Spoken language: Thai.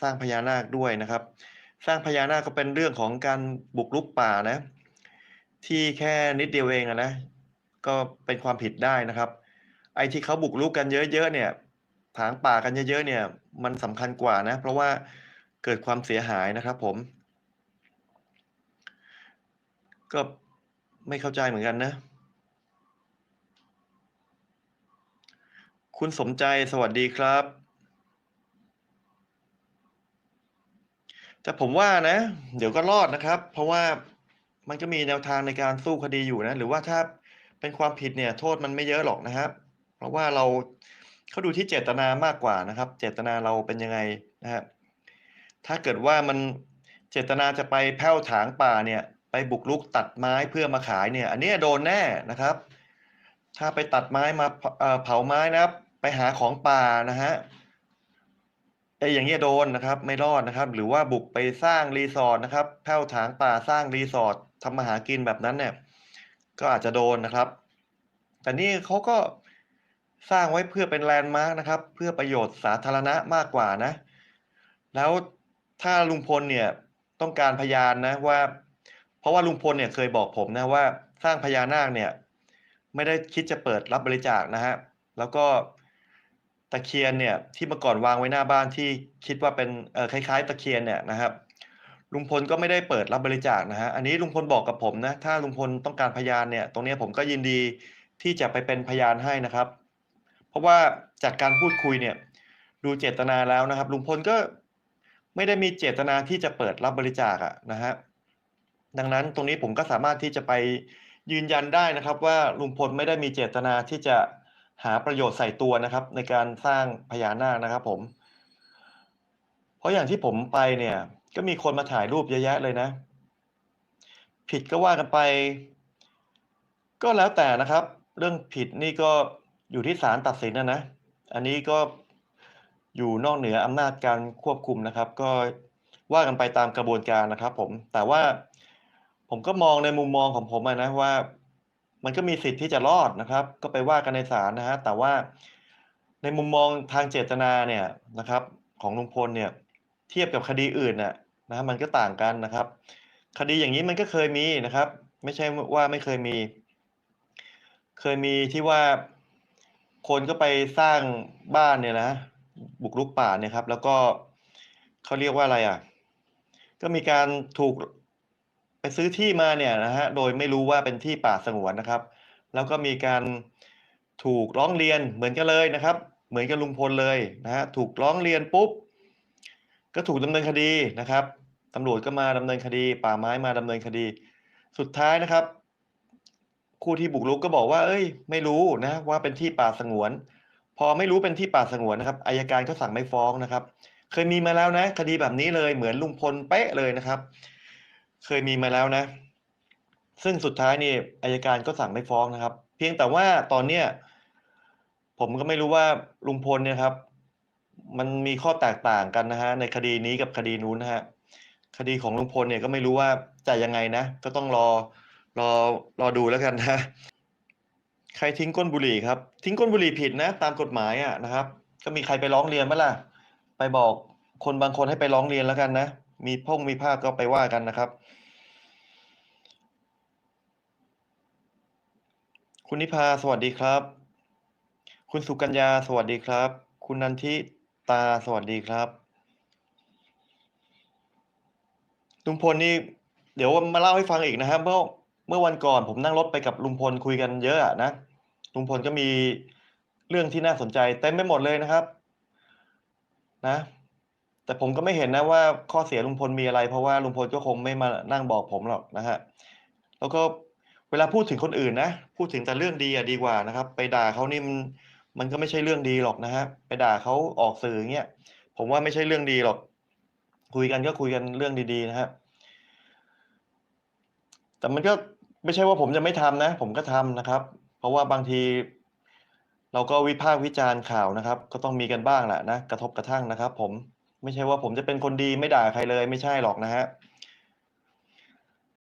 สร้างพญานาคด้วยนะครับ สร้างพญานาคก็เป็นเรื่องของการบุกรุกป่านะ ที่แค่นิดเดียวเองนะ ก็เป็นความผิดได้นะครับ ไอ้ที่เขาบุกรุกกันเยอะๆเนี่ยถางป่ากันเยอะๆเนี่ย มันสำคัญกว่านะ เพราะว่าเกิดความเสียหายนะครับ ผม ก็ไม่เข้าใจเหมือนกันนะ คุณสมใจสวัสดีครับ แต่ผมว่านะ เดี๋ยวก็รอดนะครับ เพราะว่ามันก็มีแนวทางในการสู้คดีอยู่นะ หรือว่าถ้าเป็นความผิดเนี่ย โทษมันไม่เยอะหรอกนะครับ เพราะว่าเราเขาดูที่เจตนามากกว่านะครับ เจตนาเราเป็นยังไงนะครับถ้าเกิดว่ามันเจตนาจะไปแผ่วถางป่าเนี่ย ไปบุกรุกตัดไม้เพื่อมาขายเนี่ย อันนี้โดนแน่นะครับ ถ้าไปตัดไม้มาเผาไม้นะครับ ไปหาของป่านะฮะ ไอ้อย่างเงี้ยโดนนะครับ ไม่รอดนะครับ หรือว่าบุกไปสร้างรีสอร์ทนะครับแผ่วถางป่าสร้างรีสอร์ททำมาหากินแบบนั้นเนี่ยก็อาจจะโดนนะครับ แต่นี่เขาก็สร้างไว้เพื่อเป็นแลนด์มาร์กนะครับ เพื่อประโยชน์สาธารณะมากกว่านะ แล้วถ้าลุงพลเนี่ยต้องการพยานนะว่า เพราะว่าลุงพลเนี่ยเคยบอกผมนะว่าสร้างพญานาคเนี่ย ไม่ได้คิดจะเปิดรับบริจาคนะฮะแล้วก็ ตะเคียนเนี่ยที่เมื่อก่อนวางไว้หน้าบ้านที่คิดว่าเป็นเออคล้ายๆ ตะเคียนเนี่ยนะครับ ลุงพลก็ไม่ได้เปิดรับบริจาคนะฮะอันนี้ลุงพลบอกกับผมนะถ้าลุงพลต้องการพยานเนี่ย ตรงนี้ผมก็ยินดีที่จะไปเป็นพยานให้นะครับ เพราะว่าจากการพูดคุยเนี่ย ดูเจตนาแล้วนะครับ ลุงพลก็ไม่ได้มีเจตนาที่จะเปิดรับบริจาคอะนะฮะดังนั้นตรงนี้ผมก็สามารถที่จะไปยืนยันได้นะครับ ว่าลุงพลไม่ได้มีเจตนาที่จะ หาประโยชน์ใส่ตัวนะครับ ในการสร้างพญานาคนะครับ ผม เพราะอย่างที่ผมไปเนี่ย ก็มีคนมาถ่ายรูปเยอะแยะเลยนะ ผิดก็ว่ากันไป ก็แล้วแต่นะครับ เรื่องผิดนี่ก็อยู่ที่ศาลตัดสินนะนะ อันนี้ก็อยู่นอกเหนืออำนาจการควบคุมนะครับ ก็ว่ากันไปตามกระบวนการนะครับ ผม แต่ว่าผมก็มองในมุมมองของผมนะว่า มันก็มีสิทธิ์ที่จะรอดนะครับ ก็ไปว่ากันในศาลนะฮะแต่ว่าในมุมมองทางเจตนาเนี่ยนะครับ ของลุงพลเนี่ยเทียบกับคดีอื่นน่ะนะฮะมันก็ต่างกันนะครับ คดีอย่างนี้มันก็เคยมีนะครับ ไม่ใช่ว่าไม่เคยมี เคยมีที่ว่าคนก็ไปสร้างบ้านเนี่ยนะบุกรุกป่าเนี่ยครับ แล้วก็เขาเรียกว่าอะไรอะ ก็มีการถูก ไปซื้อที่มาเนี่ยนะฮะโดยไม่รู้ว่าเป็นที่ป่าสงวนนะครับ แล้วก็มีการถูกร้องเรียนเหมือนกันเลยนะครับ เหมือนกับลุงพลเลยนะฮะถูกร้องเรียนปุ๊บ ก็ถูกดำเนินคดีนะครับตำรวจก็มาดำเนินคดี ป่าไม้มาดำเนินคดี สุดท้ายนะครับ คู่ที่บุกรุกก็บอกว่า เอ้ย ไม่รู้นะว่าเป็นที่ป่าสงวน พอไม่รู้เป็นที่ป่าสงวนนะครับอายการก็สั่งไม่ฟ้องนะครับ เคยมีมาแล้วนะ คดีแบบนี้เลยเหมือนลุงพลเป๊ะเลยนะครับ เคยมีมาแล้วนะ ซึ่งสุดท้ายนี่อายการก็สั่งไม่ฟ้องนะครับ เพียงแต่ว่าตอนเนี้ยผมก็ไม่รู้ว่าลุงพลเนี่ยครับ มันมีข้อแตกต่างกันนะฮะในคดีนี้กับคดีนู้นนะฮะคดีของลุงพลเนี่ยก็ไม่รู้ว่าจะยังไงนะ ก็ต้องรอรอรอดูแล้วกันนะใครทิ้งก้นบุหรี่ครับ ทิ้งก้นบุหรี่ผิดนะ ตามกฎหมายอะนะครับ ก็มีใครไปร้องเรียนไหมล่ะ ไปบอกคนบางคนให้ไปร้องเรียนแล้วกันนะ มีพงมีภาพก็ไปว่ากันนะครับ คุณนิพาสวัสดีครับ คุณสุกัญญาสวัสดีครับ คุณนันทิตาสวัสดีครับลุงพลนี่เดี๋ยวมาเล่าให้ฟังอีกนะครับเมื่อเมื่อวันก่อนผมนั่งรถไปกับลุงพลคุยกันเยอะอะนะลุงพลก็มีเรื่องที่น่าสนใจเต็มไปหมดเลยนะครับ นะ แต่ผมก็ไม่เห็นนะว่าข้อเสียลุงพลมีอะไร เพราะว่าลุงพลก็คงไม่มานั่งบอกผมหรอกนะฮะแล้วก็เวลาพูดถึงคนอื่นนะพูดถึงแต่เรื่องดีอะดีกว่านะครับ ไปด่าเขานี่มันมันก็ไม่ใช่เรื่องดีหรอกนะฮะไปด่าเขาออกสื่อเงี้ยผมว่าไม่ใช่เรื่องดีหรอก คุยกันก็คุยกันเรื่องดีๆนะฮะแต่มันก็ไม่ใช่ว่าผมจะไม่ทำนะ ผมก็ทำนะครับ เพราะว่าบางที เราก็วิพากษ์วิจารณ์ข่าวนะครับ ก็ต้องมีกันบ้างแหละนะกระทบกระทั่งนะครับ ผม ไม่ใช่ว่าผมจะเป็นคนดีไม่ด่าใครเลยไม่ใช่หรอกนะฮะ